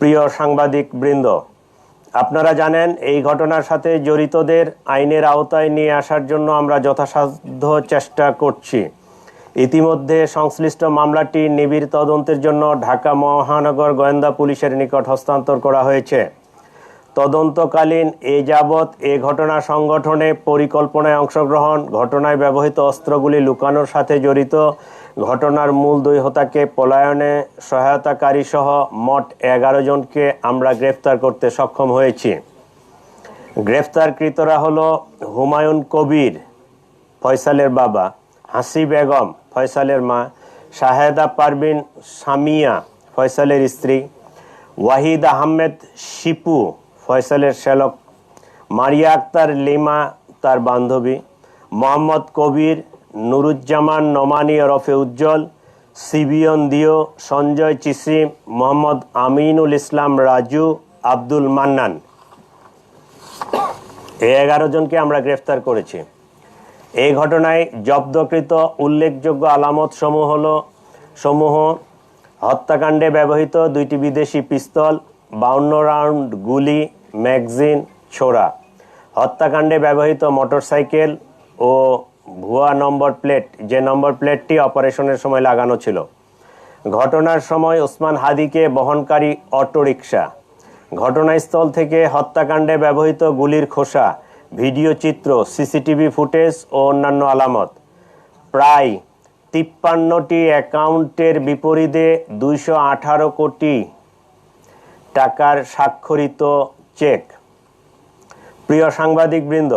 প্রিয় সাংবাদিক বৃন্দ আপনারা জানেন এই ঘটনার সাথে জড়িতদের আইনের আওতায় নিয়ে আসার জন্য আমরা যথাসাধ্য চেষ্টা করছি। ইতিমধ্যে সংশ্লিষ্ট মামলাটি নিবিড় তদন্তের জন্য ঢাকা মহানগর গোয়েন্দা পুলিশের নিকট হস্তান্তর করা হয়েছে। তদন্তকালীন এ যাবৎ এ ঘটনা সংগঠনে পরিকল্পনায় অংশগ্রহণ, ঘটনায় ব্যবহৃত অস্ত্রগুলি লুকানোর সাথে জড়িত ঘটনার মূল দুই হোতাকে পলায়নে সহায়তাকারী সহ মোট এগারো জনকে আমরা গ্রেফতার করতে সক্ষম হয়েছি। গ্রেফতারকৃতরা হলো হুমায়ুন কবির, ফয়সালের বাবা, হাসি বেগম, ফয়সালের মা, শাহেদা পারবিন সামিয়া, ফয়সালের স্ত্রী, ওয়াহিদ আহমেদ শিপু, ফয়সালের শ্যালক, মারিয়া আক্তার লিমা, তার বান্ধবী, মোহাম্মদ কবির নুরুজ্জামান নমানি ওরফে উজ্জ্বল, সিবিয়ন দিও, সঞ্জয় চিসিম মোহাম্মদ আমিনুল ইসলাম রাজু, আব্দুল মান্নান। এই এগারো জনকে আমরা গ্রেফতার করেছি। এই ঘটনায় জব্দকৃত উল্লেখযোগ্য আলামত সমূহ হল, সমূহ হত্যাকাণ্ডে ব্যবহৃত দুইটি বিদেশি পিস্তল, বাউন্ন রাউন্ড গুলি, ম্যাগজিন, ছোড়া। হত্যাকাণ্ডে ব্যবহৃত মোটরসাইকেল ও ভুয়া নম্বর প্লেট, যে নম্বর প্লেটটি অপারেশনের সময় লাগানো ছিল। ঘটনার সময় ওসমান হাদিকে বহনকারী অটোরিকশা। ঘটনাস্থল থেকে হত্যাকাণ্ডে ব্যবহৃত গুলির খোসা, ভিডিও চিত্র, সিসিটিভি ফুটেজ ও অন্যান্য আলামত। প্রায় তিপ্পান্নটি অ্যাকাউন্টের বিপরীতে দুইশো আঠারো কোটি টাকার স্বাক্ষরিত চেক। প্রিয় সাংবাদিকবৃন্দ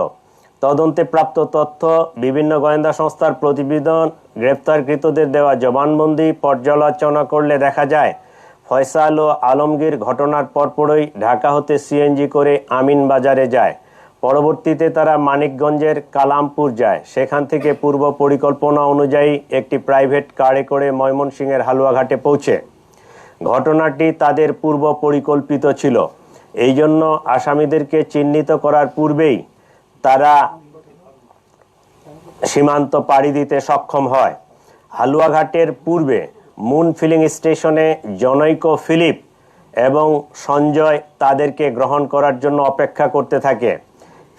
তদন্তে প্রাপ্ত তথ্য, বিভিন্ন গোয়েন্দা সংস্থার প্রতিবেদন গ্রেপ্তারকৃতদের দেওয়া জবানবন্দি পর্যালোচনা করলে দেখা যায়, ফয়সাল ও আলমগীর ঘটনার পরপরই ঢাকা হতে সিএনজি করে আমিন বাজারে যায়। পরবর্তীতে তারা মানিকগঞ্জের কালামপুর যায়। সেখান থেকে পূর্ব পরিকল্পনা অনুযায়ী একটি প্রাইভেট কারে করে ময়মনসিংহের হালুয়াঘাটে পৌঁছে। ঘটনাটি তাদের পূর্ব পরিকল্পিত ছিল। এই জন্য আসামিদেরকে চিহ্নিত করার পূর্বেই তারা সীমান্ত পাড়ি দিতে সক্ষম হয়। হালুয়াঘাটের পূর্বে মুন ফিলিং স্টেশনে জনৈক ফিলিপ এবং সঞ্জয় তাদেরকে গ্রহণ করার জন্য অপেক্ষা করতে থাকে।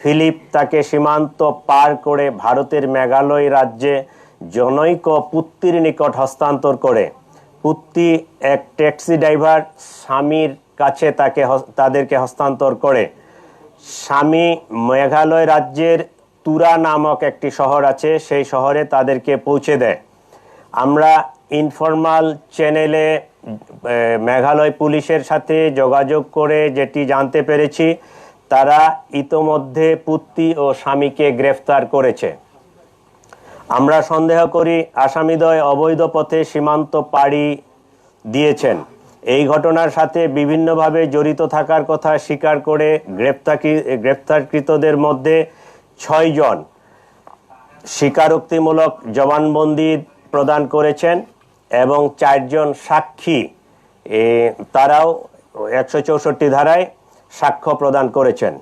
ফিলিপ তাকে সীমান্ত পার করে ভারতের মেঘালয় রাজ্যে জনৈক পুত্তির নিকট হস্তান্তর করে। পুত্তি এক ট্যাক্সি ড্রাইভার স্বামীর কাছে তাকে তাদেরকে হস্তান্তর করে। স্বামী মেঘালয় রাজ্যের তুরা নামক একটি শহর আছে, সেই শহরে তাদেরকে পৌঁছে দেয়। আমরা ইনফরমাল চ্যানেলে মেঘালয় পুলিশের সাথে যোগাযোগ করে যেটি জানতে পেরেছি, তারা ইতোমধ্যে পুত্তি ও স্বামীকে গ্রেফতার করেছে। আমরা সন্দেহ করি, আসামিদ্বয় অবৈধ পথে সীমান্ত পাড়ি দিয়েছেন। এই ঘটনার সাথে বিভিন্নভাবে জড়িত থাকার কথা স্বীকার করে গ্রেপ্তারকৃ গ্রেপ্তারকৃতদের মধ্যে ছয়জন স্বীকারোক্তিমূলক জবানবন্দি প্রদান করেছেন এবং চারজন সাক্ষী তারাও একশো চৌষট্টি ধারায় সাক্ষ্য প্রদান করেছেন।